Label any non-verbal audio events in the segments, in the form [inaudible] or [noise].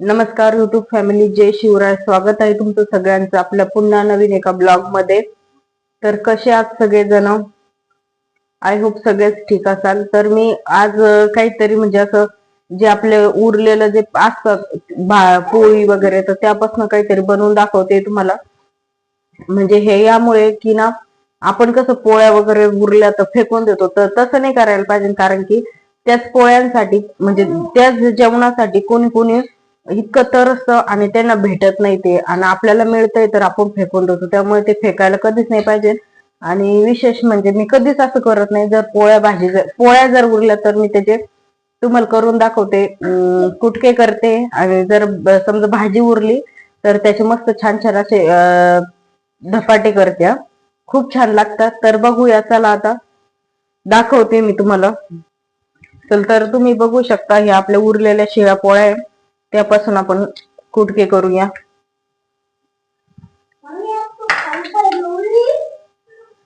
नमस्कार YouTube family जय शिवराय. स्वागत आहे तुमचं सगळ्यांचं आपल्या पुन्हा नवीन एका ब्लॉगमध्ये. तर कसे आहात सगळेजण? आय होप सगळेच ठीक असाल. तर मी आज काहीतरी म्हणजे असं जे आपले उरलेलं जे असतं भा- पोळी वगैरे तर त्यापासून काहीतरी बनवून दाखवते तुम्हाला. म्हणजे हे यामुळे की ना आपण कसं पोळ्या वगैरे उरल्या तर फेकून देतो. तर तसं नाही करायला पाहिजे कारण की त्याच पोळ्यांसाठी म्हणजे त्याच जेवणासाठी कोणी कोणी इतकं तरसतं आणि त्यांना भेटत नाही ते. आणि आपल्याला मिळतंय तर आपण फेकून देतो. त्यामुळे ते फेकायला कधीच नाही पाहिजे. आणि विशेष म्हणजे मी कधीच असं करत नाही. जर पोळ्या भाजी जर पोळ्या जर उरल्या तर मी त्याचे तुम्हाला करून दाखवते. कुटके करते. आणि जर समजा भाजी उरली तर त्याचे मस्त छान छान असे धपाटे करते खूप छान लागतात. तर बघूया. चला आता दाखवते मी तुम्हाला. चल तर तुम्ही बघू शकता हे आपल्या उरलेल्या शिळ्या पोळ्या आहे. त्यापासून आपण कुटके करूया.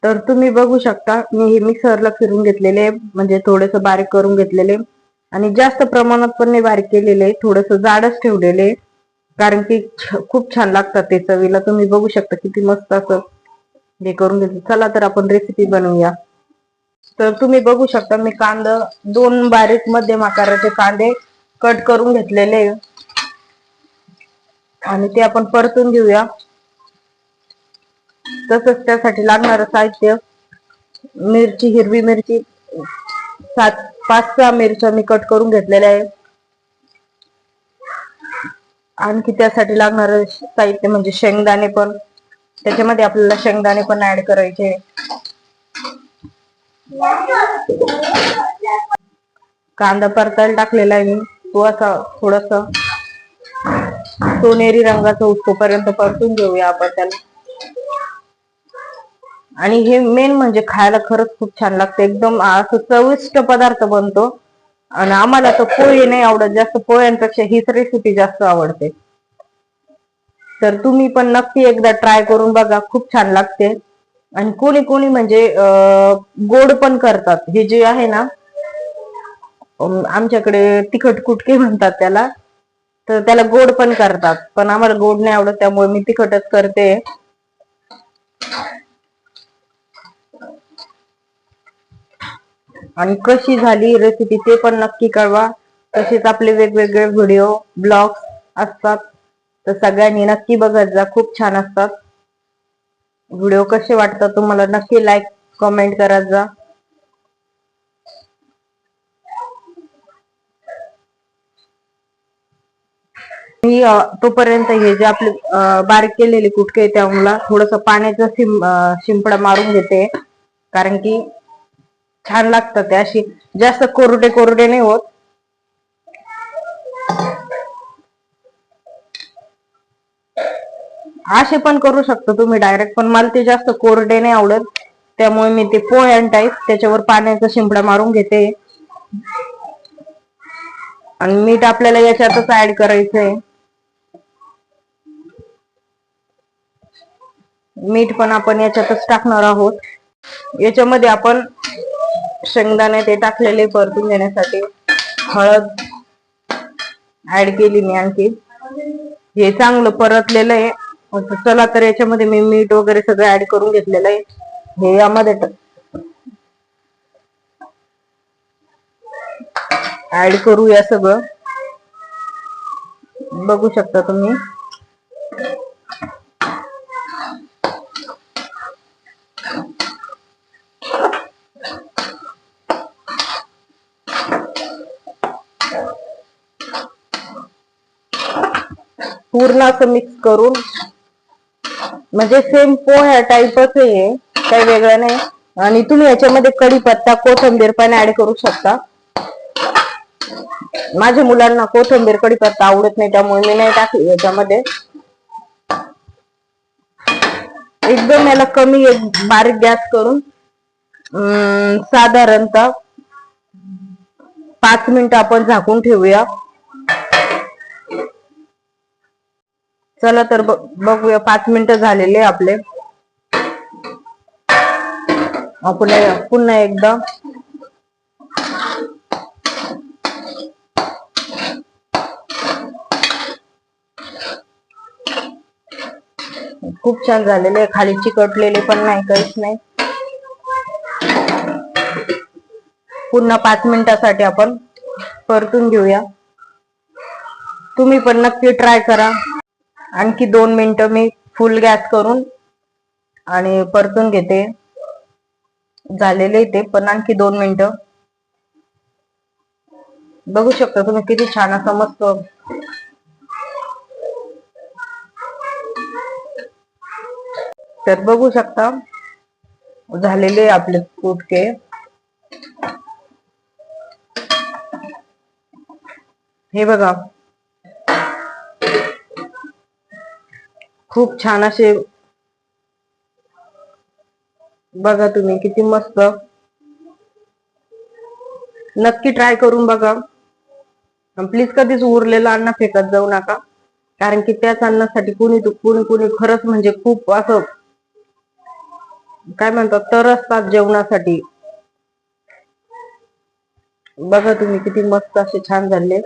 तर तुम्ही बघू शकता मी हे मिक्सरला फिरून घेतलेले म्हणजे थोडस बारीक करून घेतलेले. आणि जास्त प्रमाणात पण मी बारीक केलेले थोडस जाडच ठेवलेले. कारण की खूप छान लागतात ते चवीला. तुम्ही बघू शकता किती मस्त असं हे करून घेतलं. चला तर आपण रेसिपी बनवूया. तर तुम्ही बघू शकता मी कांदा दोन बारीक मध्यम आकाराचे कांदे कट करून घेतलेले. आणि ते आपण परतून घेऊया. तसंच त्यासाठी लागणारं साहित्य मिरची हिरवी मिरची सात पाच सहा मिरच्या मी कट करून घेतलेल्या आहे आणखी त्यासाठी लागणारं साहित्य म्हणजे शेंगदाणे पण. त्याच्यामध्ये आपल्याला शेंगदाणे पण ऍड करायचे. कांदा परतायला टाकलेला आहे मी. तो असा थोडस सोनेरी रंगाचा उत्कोपर्यंत परतून घेऊया आपण त्याला. आणि हे मेन म्हणजे खायला खरंच खूप छान लागतं. एकदम असं चविष्ट पदार्थ बनतो. आणि आम्हाला तर पोळी नाही आवडत. जास्त पोळ्यांपेक्षा हीच रेसिपी जास्त आवडते. तर तुम्ही पण नक्की एकदा ट्राय करून बघा. खूप छान लागते. आणि कोणी कोणी म्हणजे गोड पण करतात. हे जे आहे ना आमच्याकडे तिखट कुटके म्हणतात त्याला. तर त्याला गोड पण करतात. पण आम्हाला गोड नाही आवडत त्यामुळे मी तिखटच करते. आणि कशी झाली रेसिपी ते पण नक्की कळवा. तसेच आपले वेगवेगळे व्हिडिओ ब्लॉग असतात. तर सगळ्यांनी नक्की बघत जा खूप छान असतात. व्हिडिओ कसे वाटतात तुम्हाला नक्की लाईक कमेंट करत जा. मी तोपर्यंत हे जे आपले बारीक केलेले कुटके आहे त्यामुळे थोडस पाण्याचा शिं शिंपडा मारून घेते. कारण की छान लागतात ते अशी जास्त कोरडे कोरडे नाही होत. असे पण करू शकता तुम्ही डायरेक्ट पण मला ते जास्त कोरडे नाही आवडत. त्यामुळे मी ते पोह्यान टाईप त्याच्यावर पाण्याचा शिंपडा मारून घेते. आणि मीठ आपल्याला याच्यातच ऍड करायचंय. मीठ पण आपण याच्यातच टाकणार आहोत. याच्यामध्ये आपण शेंगदाणे ते टाकलेले परतून घेण्यासाठी हळद ऍड केली मी आणखी. हे चांगलं परतलेलं आहे. चला तर याच्यामध्ये मी मीठ वगैरे सगळं ऍड करून घेतलेलं आहे. हे यामध्ये ऍड करूया सगळं. बघू शकता तुम्ही. पूर्ण असं मिक्स करून. म्हणजे सेम पोह्या टाईपच आहे काही वेगळं नाही. आणि तुम्ही याच्यामध्ये कढीपत्ता कोथिंबीर पण ऍड करू शकता. माझ्या मुलांना कोथिंबीर कढीपत्ता आवडत नाही त्यामुळे मी नाही टाकली याच्यामध्ये. एकदम याला कमी एक बारीक गॅस करून अं, साधारणतः पाच मिनिट आपण झाकून ठेवूया. चला तर बघूया. पाच मिनिटं झालेले आपले. आपण पुन्हा एकदा. खूप छान झालेले खाली चिकटलेले पण नाही कळत नाही. पुन्हा पाच मिनिटासाठी आपण परतून घेऊया. तुम्ही पण नक्की ट्राय करा. आणखी दोन मिनिटं मी फुल गॅस करून आणि परतून घेते. झालेले ते पण आणखी दोन मिनिटं. बघू शकता तुम्ही किती छान असं मस्त. तर बघू शकता झालेले आपले कुटके हे बघा खूप छान असे बघा तुम्ही किती मस्त. नक्की ट्राय करून बघा. प्लीज कधीच उरलेलं अन्न फेकत जाऊ नका. कारण की त्याच अन्नासाठी कुणी कुणी कुणी खरंच म्हणजे खूप असं काय म्हणतात तर असतात जेवणासाठी. बघा तुम्ही किती मस्त असे छान झाले.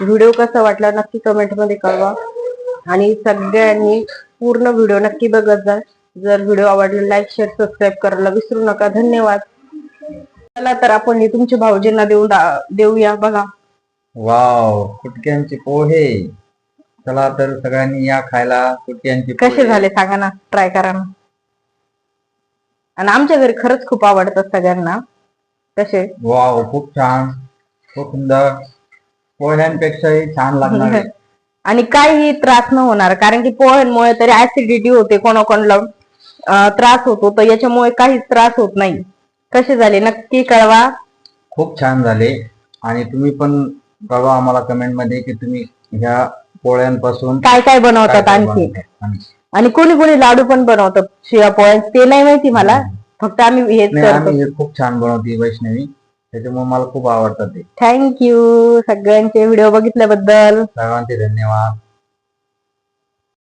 व्हिडिओ कसा वाटला नक्की कमेंटमध्ये कळवा. आणि सगळ्यांनी पूर्ण व्हिडिओ नक्की बघत जा. जर व्हिडिओ आवडला लाईक शेअर सबस्क्राईब करायला विसरू नका. धन्यवाद. चला तर आपण हे तुमच्या भाऊजींना देऊन दा- देऊया बघा. वाव कुटक्यांचे पोहे. चला तर सगळ्यांनी या खायला कुटक्यांचे कसे पोहे. झाले सांगा ना ट्राय करा ना. आणि आमच्या घरी खरंच खूप आवडतात सगळ्यांना. कसे? वाव खूप छान खूप सुंदर. पोह्यांपेक्षाही छान लागणार आहे. [laughs] आणि काही त्रास न होणार कारण की पोह्यांमुळे तरी ऍसिडिटी होते कोणाकोणाला त्रास होतो तर याच्यामुळे काहीच त्रास होत नाही. कसे झाले? नक्की कळवा. खूप छान झाले. आणि तुम्ही पण कळवा आम्हाला कमेंटमध्ये की तुम्ही ह्या पोळ्यांपासून काय काय बनवतात आणखी. आणि- कोणी कोणी लाडू पण बनवतात शिया पोळ्यांचे ते नाही माहिती मला. फक्त आम्ही हेच नाही करतो. आम्ही हे खूप छान बनवते वैष्णवी. त्याच्यामुळे मला खूप आवडतात ते. थँक्यू सगळ्यांचे व्हिडिओ बघितल्याबद्दल. सर्वांचे धन्यवाद.